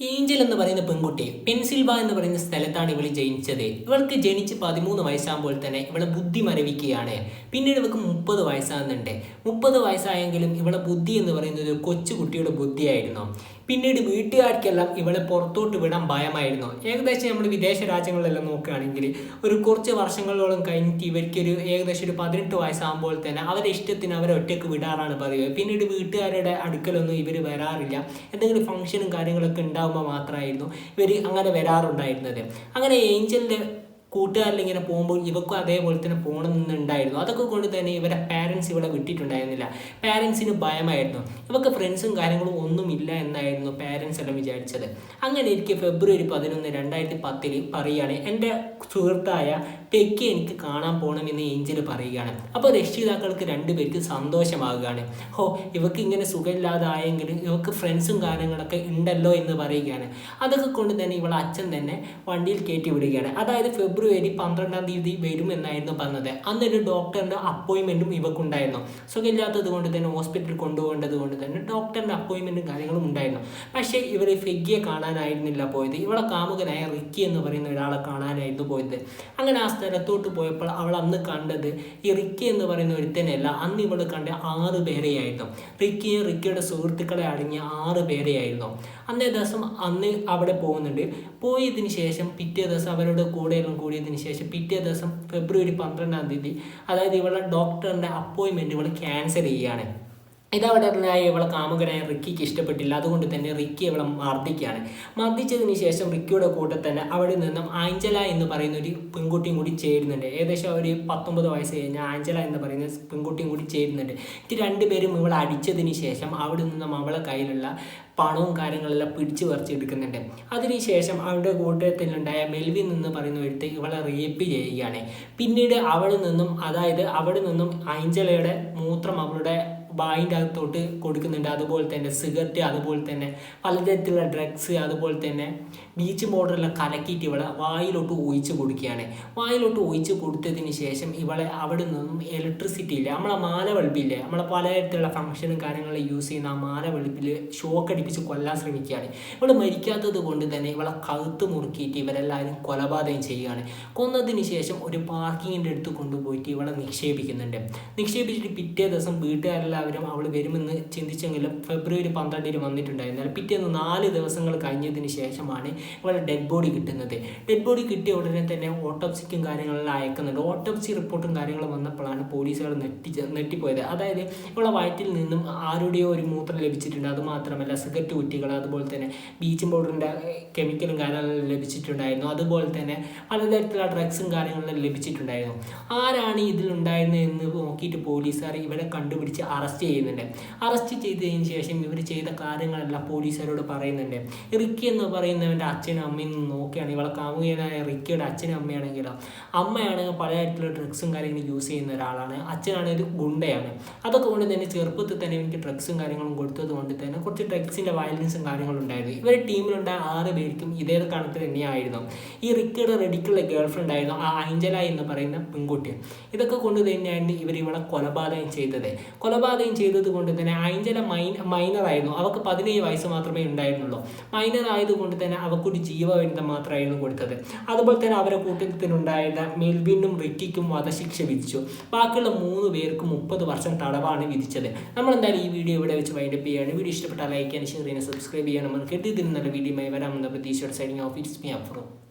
Angel എന്ന് പറയുന്ന പെൺകുട്ടി പെൻസിൽവ എന്ന് പറയുന്ന സ്ഥലത്താണ് ഇവൾ ജനിച്ചത്. ഇവൾക്ക് ജനിച്ച് പതിമൂന്ന് വയസ്സാകുമ്പോൾ തന്നെ ഇവളെ ബുദ്ധി മരവിക്കുകയാണ്. പിന്നീട് ഇവൾക്ക് മുപ്പത് വയസ്സാകുന്നുണ്ട്. മുപ്പത് വയസ്സായെങ്കിലും ഇവളെ ബുദ്ധി എന്ന് പറയുന്നത് ഒരു കൊച്ചു കുട്ടിയുടെ ബുദ്ധിയായിരുന്നു. പിന്നീട് വീട്ടുകാർക്കെല്ലാം ഇവളെ പുറത്തോട്ട് വിടാൻ ഭയമായിരുന്നു. ഏകദേശം നമ്മൾ വിദേശ രാജ്യങ്ങളിലെല്ലാം നോക്കുകയാണെങ്കിൽ ഒരു കുറച്ച് വർഷങ്ങളോളം കഴിഞ്ഞിട്ട് ഇവർക്കൊരു ഏകദേശം ഒരു പതിനെട്ട് വയസ്സാകുമ്പോൾ തന്നെ അവരെ ഇഷ്ടത്തിന് അവരെ ഒറ്റയ്ക്ക് വിടാറാണ് പതിവ്. പിന്നീട് വീട്ടുകാരുടെ അടുക്കലൊന്നും ഇവർ വരാറില്ല. എന്തെങ്കിലും ഫംഗ്ഷനും കാര്യങ്ങളൊക്കെ ഉണ്ടാകുമ്പോൾ മാത്രമായിരുന്നു ഇവർ അങ്ങനെ വരാറുണ്ടായിരുന്നത്. അങ്ങനെ ഏഞ്ചലിന്റെ കൂട്ടുകാരിൽ ഇങ്ങനെ പോകുമ്പോൾ ഇവക്കും അതേപോലെ തന്നെ പോകണമെന്നുണ്ടായിരുന്നു അതൊക്കെ കൊണ്ട് തന്നെ ഇവരെ പാരൻസ് ഇവിടെ വിട്ടിട്ടുണ്ടായിരുന്നില്ല. പാരൻസിന് ഭയമായിരുന്നു. ഇവക്ക് ഫ്രണ്ട്സും കാര്യങ്ങളും ഒന്നുമില്ല എന്നായിരുന്നു പാരൻസ് എല്ലാം വിചാരിച്ചത്. അങ്ങനെ എനിക്ക് ഫെബ്രുവരി പതിനൊന്ന് രണ്ടായിരത്തി പത്തിൽ പറയുകയാണ് എന്റെ സുഹൃത്തായ ടെക്കി എനിക്ക് കാണാൻ പോകണമെന്ന് ഏഞ്ചൽ പറയുകയാണ്. അപ്പോൾ രക്ഷിതാക്കൾക്ക് രണ്ടുപേർക്ക് സന്തോഷമാകുകയാണ്. ഓ ഇവക്ക് ഇങ്ങനെ സുഖമില്ലാതായെങ്കിലും ഇവക്ക് ഫ്രണ്ട്സും കാര്യങ്ങളൊക്കെ ഉണ്ടല്ലോ എന്ന് പറയുകയാണ്. അതൊക്കെ കൊണ്ട് തന്നെ ഇവളെ അച്ഛൻ തന്നെ വണ്ടിയിൽ കയറ്റി വിടുകയാണ്. അതായത് ഫെബ്രുവരി പന്ത്രണ്ടാം തീയതി വരും എന്നായിരുന്നു പറഞ്ഞത് അന്നൊരു ഡോക്ടറിന്റെ അപ്പോയിൻമെന്റും ഇവക്കുണ്ടായിരുന്നു. സുഖമില്ലാത്തത് കൊണ്ട് തന്നെ ഹോസ്പിറ്റലിൽ കൊണ്ടുപോകേണ്ടത് കൊണ്ട് തന്നെ ഡോക്ടറിന്റെ അപ്പോയിൻമെന്റും കാര്യങ്ങളും ഉണ്ടായിരുന്നു. പക്ഷേ ഇവർ ഫെഗിയെ കാണാനായിരുന്നില്ല പോയത്. ഇവളെ കാമുകനായ റിക്കി എന്ന് പറയുന്ന ഒരാളെ കാണാനായിരുന്നു പോയത്. അങ്ങനെ ആ സ്ഥലത്തോട്ട് പോയപ്പോൾ അവൾ അന്ന് കണ്ടത് ഈ റിക്കി എന്ന് പറയുന്ന ഒരുത്തനല്ല അന്ന് ഇവൾ കണ്ട ആറ് പേരെയായിരുന്നു. റിക്കിയും റിക്കിയുടെ സുഹൃത്തുക്കളെ അടങ്ങിയ ആറ് പേരെയായിരുന്നു. അന്നേ ദിവസം അന്ന് അവിടെ പോകുന്നുണ്ട്. പോയതിന് ശേഷം പിറ്റേ ദിവസം അവരുടെ കൂടെയെല്ലാം കൂടിയതിന് ശേഷം പിറ്റേ ദിവസം ഫെബ്രുവരി പന്ത്രണ്ടാം തീയതി അതായത് ഇവളുടെ ഡോക്ടറിന്റെ അപ്പോയിൻമെന്റ് ഇവൾ ക്യാൻസൽ ചെയ്യുകയാണ്. ഇതവിടെ ഇവളെ കാമുകനായ റിക്കിക്ക് ഇഷ്ടപ്പെട്ടില്ല. അതുകൊണ്ട് തന്നെ റിക്കി ഇവളെ മർദ്ദിക്കുകയാണ്. മർദ്ദിച്ചതിന് ശേഷം റിക്കിയുടെ കൂടെ തന്നെ അവിടെ നിന്നും ആഞ്ചല എന്ന് പറയുന്ന ഒരു പെൺകുട്ടിയും കൂടി ചേരുന്നുണ്ട്. ഏകദേശം ഒരു പത്തൊമ്പത് വയസ്സ് കഴിഞ്ഞ ആഞ്ചല എന്ന് പറയുന്ന പെൺകുട്ടിയും കൂടി ചേരുന്നുണ്ട്. ഇത് രണ്ടുപേരും ഇവളെ അടിച്ചതിന് ശേഷം അവിടെ നിന്നും അവളെ കയ്യിലുള്ള പണവും കാര്യങ്ങളെല്ലാം പിടിച്ചു പറിച്ചെടുക്കുന്നുണ്ട്. അതിനുശേഷം അവരുടെ കൂട്ടത്തിലുണ്ടായ മെൽവിൻ എന്ന് പറയുന്ന ഒരുത്ത് ഇവളെ റേപ്പ് ചെയ്യുകയാണ്. പിന്നീട് അവിടെ നിന്നും അതായത് അവിടെ നിന്നും ആഞ്ചലയുടെ മൂത്രം അവളുടെ വായിന്റെ അകത്തോട്ട് കൊടുക്കുന്നുണ്ട്. അതുപോലെ തന്നെ സിഗരറ്റ് അതുപോലെ തന്നെ പലതരത്തിലുള്ള ഡ്രഗ്സ് അതുപോലെ തന്നെ ബീച്ച് മോഡറിലെ കലക്കിയിട്ട് ഇവളെ വായിലോട്ട് ഒഴിച്ച് കൊടുക്കുകയാണ്. വായിലോട്ട് ഒഴിച്ച് കൊടുത്തതിന് ശേഷം ഇവളെ അവിടെ നിന്നും ഇലക്ട്രിസിറ്റി ഇല്ല നമ്മളെ മാല വെളുപ്പില്ലേ നമ്മളെ പലതരത്തിലുള്ള ഫംഗ്ഷനും കാര്യങ്ങളും യൂസ് ചെയ്യുന്ന ആ മാല വെളുപ്പിൽ ഷോക്ക് അടിപ്പിച്ച് കൊല്ലാൻ ശ്രമിക്കുകയാണ്. ഇവൾ മരിക്കാത്തത് കൊണ്ട് തന്നെ ഇവളെ കഴുത്ത് മുറുക്കിയിട്ട് ഇവരെല്ലാവരും കൊലപാതകം ചെയ്യുകയാണ്. കൊന്നതിന് ശേഷം ഒരു പാർക്കിങ്ങിന്റെ അടുത്ത് കൊണ്ടുപോയിട്ട് ഇവളെ നിക്ഷേപിക്കുന്നുണ്ട്. നിക്ഷേപിച്ചിട്ട് പിറ്റേ ദിവസം വീട്ടുകാരെല്ലാവരും അവൾ വരുമെന്ന് ചിന്തിച്ചെങ്കിലും ഫെബ്രുവരി പന്ത്രണ്ടിന് വന്നിട്ടുണ്ടായിരുന്നാൽ പിറ്റേന്ന് നാല് ദിവസങ്ങൾ കഴിഞ്ഞതിന് ശേഷമാണ് ഇവളുടെ ഡെഡ് ബോഡി കിട്ടുന്നത്. ഡെഡ് ബോഡി കിട്ടിയ ഉടനെ തന്നെ ഓട്ടോപ്സിക്കും കാര്യങ്ങളെല്ലാം അയക്കുന്നുണ്ട്. ഓട്ടോപ്സി റിപ്പോർട്ടും കാര്യങ്ങളും വന്നപ്പോഴാണ് പോലീസുകൾ നെട്ടി നെട്ടിപ്പോയത്. അതായത് ഇവളെ വയറ്റിൽ നിന്നും ആരുടെയോ ഒരു മൂത്രം ലഭിച്ചിട്ടുണ്ട്. അതുമാത്രമല്ല സിഗരറ്റ് കുറ്റികൾ അതുപോലെ തന്നെ ബീച്ചിങ് പൗഡറിന്റെ കെമിക്കലും കാര്യങ്ങളും ലഭിച്ചിട്ടുണ്ടായിരുന്നു. അതുപോലെ തന്നെ പലതരത്തിലുള്ള ഡ്രഗ്സും കാര്യങ്ങളും ലഭിച്ചിട്ടുണ്ടായിരുന്നു. ആരാണ് ഇതിലുണ്ടായിരുന്നത് എന്ന് നോക്കിയിട്ട് പോലീസുകാർ ഇവരെ കണ്ടുപിടിച്ച് അറസ്റ്റ് ചെയ്യുന്നുണ്ട്. അറസ്റ്റ് ചെയ്തതിന് ശേഷം ഇവർ ചെയ്ത കാര്യങ്ങളെല്ലാം പോലീസുകാരോട് പറയുന്നുണ്ട്. റിക്കി എന്ന് പറയുന്നവന്റെ അച്ഛനും അമ്മയും നോക്കുകയാണ്. ഇവളെ കാമുകനായ റിക്കിയുടെ അച്ഛനും അമ്മയാണെങ്കിലും അമ്മയാണെങ്കിൽ പലതരത്തിലുള്ള ഡ്രഗ്സും കാര്യങ്ങളും യൂസ് ചെയ്യുന്ന ഒരാളാണ്. അച്ഛനാണെങ്കിൽ ഗുണ്ടയാണ്. അതൊക്കെ കൊണ്ട് തന്നെ ചെറുപ്പത്തിൽ തന്നെ എനിക്ക് ഡ്രഗ്സും കാര്യങ്ങളും കൊടുത്തത് കൊണ്ട് തന്നെ കുറച്ച് ഡ്രഗ്സിന്റെ വയലൻസും കാര്യങ്ങളും ഉണ്ടായിരുന്നു. ഇവരുടെ ടീമിലുണ്ടായ ആറ് പേർക്കും ഇതേ കണക്ക് തന്നെയായിരുന്നു. ഈ റിക്കിയുടെ റെഡിക്കുള്ള ഗേൾ ഫ്രണ്ട് ആയിരുന്നു ആ അഞ്ചല എന്ന് പറയുന്ന പെൺകുട്ടി. ഇതൊക്കെ കൊണ്ട് തന്നെയാണ് ഇവർ ഇവളെ കൊലപാതകം ചെയ്തത്. കൊലപാതകം ചെയ്തത് കൊണ്ട് തന്നെ അഞ്ചല മൈൻ മൈനറായിരുന്നു. അവൾക്ക് പതിനേഴ് വയസ്സ് മാത്രമേ ഉണ്ടായിരുന്നുള്ളൂ. മൈനർ ആയതുകൊണ്ട് തന്നെ അവൾക്കൊരു ജീവപര്യന്തം മാത്രമായിരുന്നു കൊടുത്തത്. അതുപോലെ തന്നെ അവരെ കൂട്ടത്തിലുണ്ടായിരുന്ന മെൽവിനും റിക്കിക്കും വധശിക്ഷ വിധിച്ചു. ബാക്കിയുള്ള മൂന്ന് പേർക്ക് മുപ്പത് വർഷം തടവാണ് വിധിച്ചത്. നമ്മൾ എന്തായാലും ഈ വീഡിയോ ഇവിടെ വെച്ച് വൈൻഡപ്പ് ചെയ്യുകയാണ് വീഡിയോ ഇഷ്ടപ്പെട്ടാൽ ലൈക്ക് ചെയ്യാൻ ഷെയർ ചെയ്യാൻ സബ്സ്ക്രൈബ് ചെയ്യാൻ നമ്മൾ കെട്ടി നല്ല വീഡിയോയുമായി വരാമെന്ന പ്രതീക്ഷയോടെ signing off it's me Afro